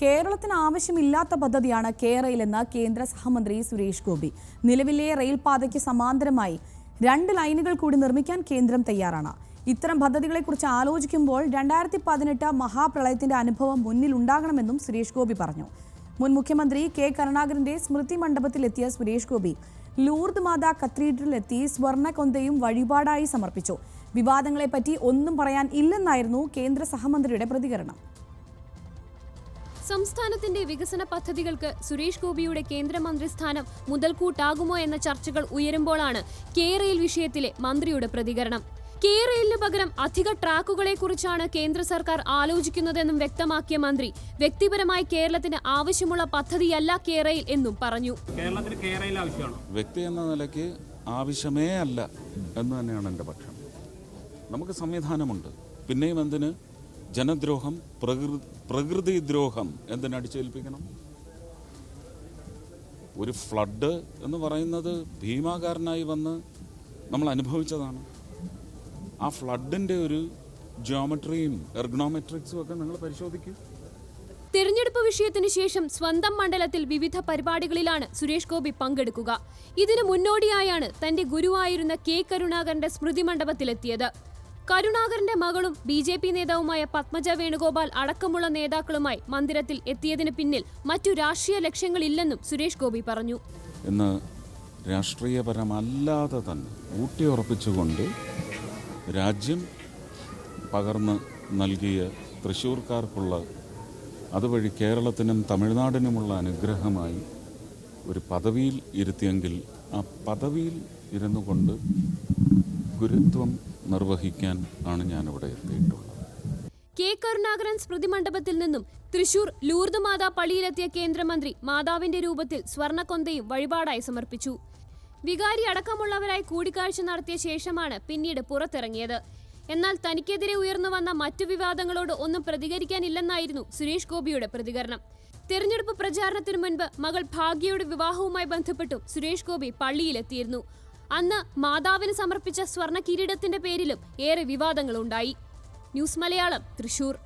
കേരളത്തിന് ആവശ്യമില്ലാത്ത പദ്ധതിയാണ് കേരയിൽ എന്ന് കേന്ദ്ര സഹമന്ത്രി സുരേഷ് ഗോപി. നിലവിലെ റെയിൽപാതയ്ക്ക് സമാന്തരമായി രണ്ട് ലൈനുകൾ കൂടി നിർമ്മിക്കാൻ കേന്ദ്രം തയ്യാറാണ്. ഇത്തരം പദ്ധതികളെക്കുറിച്ച് ആലോചിക്കുമ്പോൾ രണ്ടായിരത്തി പതിനെട്ട് മഹാപ്രളയത്തിന്റെ അനുഭവം മുന്നിലുണ്ടാകണമെന്നും സുരേഷ് ഗോപി പറഞ്ഞു. മുൻ മുഖ്യമന്ത്രി കെ കരുണാകരന്റെ സ്മൃതി മണ്ഡപത്തിലെത്തിയ സുരേഷ് ഗോപി ലൂർദ് മാതാ കത്തീഡ്രലിലെത്തി സ്വർണകൊന്തയും വഴിപാടായി സമർപ്പിച്ചു. വിവാദങ്ങളെപ്പറ്റി ഒന്നും പറയാൻ ഇല്ലെന്നായിരുന്നു കേന്ദ്ര സഹമന്ത്രിയുടെ പ്രതികരണം. സംസ്ഥാനത്തിന്റെ വികസന പദ്ധതികൾക്ക് സുരേഷ് ഗോപിയുടെ കേന്ദ്രമന്ത്രി സ്ഥാനം മുതൽക്കൂട്ടാകുമോ എന്ന ചർച്ചകൾ ഉയരുമ്പോഴാണ് കേരയിൽ വിഷയത്തിലെ മന്ത്രിയുടെ പ്രതികരണം. കേരളിന് പകരം അധിക ട്രാക്കുകളെ കുറിച്ചാണ് കേന്ദ്ര സർക്കാർ ആലോചിക്കുന്നതെന്നും വ്യക്തമാക്കിയ മന്ത്രി വ്യക്തിപരമായി കേരളത്തിന് ആവശ്യമുള്ള പദ്ധതിയല്ല കേരയിൽ എന്നും പറഞ്ഞു. കേരളത്തിന് ആവശ്യമാണോ? വ്യക്തി എന്ന നിലയ്ക്ക് ആവശ്യമേ അല്ല എന്ന് തന്നെയാണ് എന്റെ പക്ഷം. നമുക്ക് സംവിധാനമുണ്ട്. പിന്നെയും എന്തിന്? ജനദ്രോഹം പ്രകൃതി പ്രകൃതി ദ്രോഹം എന്തിന് അടിച്ചേൽപ്പിക്കണം? ഒരു ഫ്ലഡ് എന്ന് പറയുന്നത് ഭീമാകാരനായി വന്ന് നമ്മൾ അനുഭവിച്ചതാണ്. ആ ഫ്ലഡിന്റെ ഒരു ജിയോമെട്രിയും എർഗണോമെട്രിക്സും ഒക്കെ നിങ്ങൾ പരിശോധിക്കും. തെരഞ്ഞെടുപ്പ് വിഷയത്തിന് ശേഷം സ്വന്തം മണ്ഡലത്തിൽ വിവിധ പരിപാടികളിലാണ് സുരേഷ് ഗോപി പങ്കെടുക്കുക. ഇതിനു മുന്നോടിയായാണ് തന്റെ ഗുരുവായിരുന്ന കെ കരുണാകരന്റെ സ്മൃതി മണ്ഡപത്തിലെത്തിയത്. കരുണാകരന്റെ മകളും ബി ജെ പി നേതാവുമായ പത്മജ വേണുഗോപാൽ അടക്കമുള്ള നേതാക്കളുമായി മന്ദിരത്തിൽ എത്തിയതിന് പിന്നിൽ മറ്റു രാഷ്ട്രീയ ലക്ഷ്യങ്ങളില്ലെന്നും സുരേഷ് ഗോപി പറഞ്ഞു. എന്ന് രാഷ്ട്രീയപരമല്ലാതെ തന്നെ ഊട്ടിയുറപ്പിച്ചുകൊണ്ട് രാജ്യം പകർന്ന് നൽകിയ തൃശ്ശൂർക്കാർക്കുള്ള അതുവഴി കേരളത്തിനും തമിഴ്നാടിനുമുള്ള അനുഗ്രഹമായി ഒരു പദവിയിൽ ഇരുത്തിയെങ്കിൽ ആ പദവിയിൽ ഇരുന്നു കൊണ്ട് ഗുരുത്വം നിർവഹിക്കാൻ ആണ് ഞാനിവിടെ എത്തിയിട്ടുള്ളത്. കെ കരുണാകരൻ സ്മൃതി മണ്ഡപത്തിൽ നിന്നും തൃശൂർ ലൂർദ് മാതാ പള്ളിയിലെത്തിയ കേന്ദ്രമന്ത്രി മാതാവിന്റെ രൂപത്തിൽ സ്വർണക്കൊന്തയും വഴിപാടായി സമർപ്പിച്ചു. വികാരി അടക്കമുള്ളവരായി കൂടിക്കാഴ്ച നടത്തിയ ശേഷമാണ് പിന്നീട് പുറത്തിറങ്ങിയത്. എന്നാൽ തനിക്കെതിരെ ഉയർന്നു വന്ന മറ്റു വിവാദങ്ങളോട് ഒന്നും പ്രതികരിക്കാനില്ലെന്നായിരുന്നു സുരേഷ് ഗോപിയുടെ പ്രതികരണം. തെരഞ്ഞെടുപ്പ് പ്രചാരണത്തിനു മുൻപ് മകൾ ഭാഗ്യയുടെ വിവാഹവുമായി ബന്ധപ്പെട്ടും സുരേഷ് ഗോപി പള്ളിയിലെത്തിയിരുന്നു. അന്ന് മാതാവിന് സമർപ്പിച്ച സ്വർണ കിരീടത്തിന്റെ പേരിലും ഏറെ വിവാദങ്ങളുണ്ടായി. ന്യൂസ് മലയാളം തൃശൂർ.